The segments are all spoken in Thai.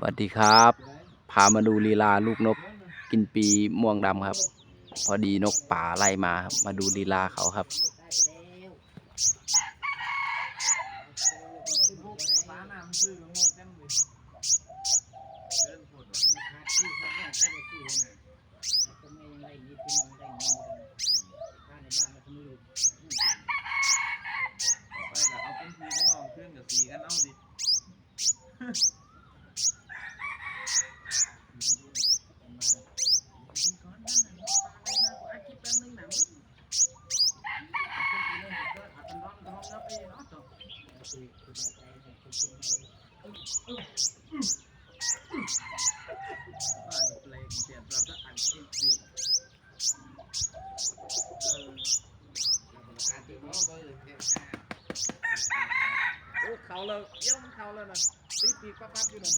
สวัสดีครับ พามาดูลีลาลูกนกกินปีม่วงดำครับ พอดีนกป่าไล่มาครับมาดูลีลาเขาครับ ฟ้าน้ำซื้อกับงกกันเลยเดินปวดหลังไปกับเอาเป็นพีเป็นน้องเพื่อนกับสีกันเอาดิว่าจะเพลงเสียบเราจะอันเอ็กซ์ดี โอ้เขาเลยเยี่ยมเขาแล้วนะปีปีกปั๊บปั๊บอยู่นะ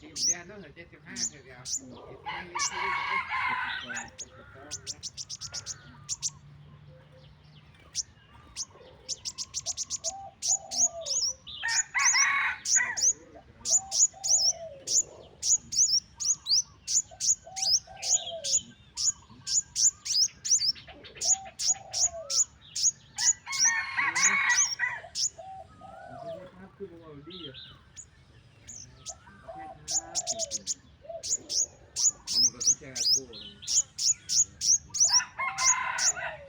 กินเดือนต้องเหลือเจ็ดสิบห้าเดี ยวคือบอกว่าดีอะ อันนี้ก็ต้องแชร์กู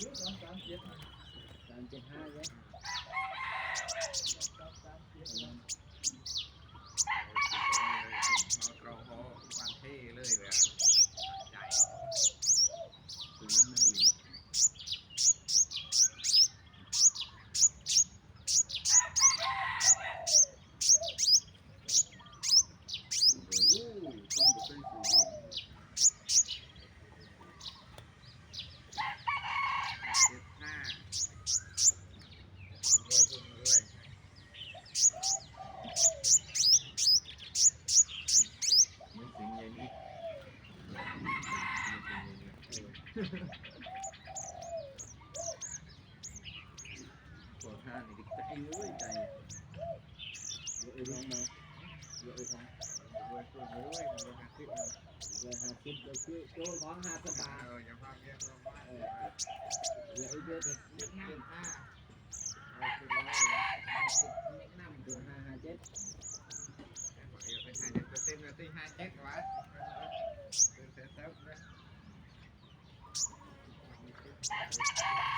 สามเจ็ดห้าเลยเอาเราพอวันเท่เลยแบบใหญ่คือนั่นมันลิง เจ็ดห้าด้วยพุ่งด้วยนึกถึงยายนิดนึกถึงยายนิด ปวดห้านี่ใจเลยใจเยอะเลงมาเยอะลงด้วยตัวด้วยมันหักที่มันเลยห้าสิบเลยคือโจ้ของห้าสตาเอออย่าพาเรียกเราบ้านเหลืออีกเยอะเลยเจ็ดห้าเอาคือร้อยแนะนำถึงห้าห้าเจ็ดเดี๋ยวไปถ่ายเจ็ดเปอร์เซ็นต์เลย Yeah.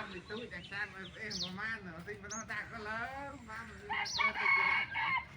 ามดิตู้จากสร้างมาเองประมาณเนอะสิ่งมันต้องจากก็เลิกมามันจะเป็นยังไง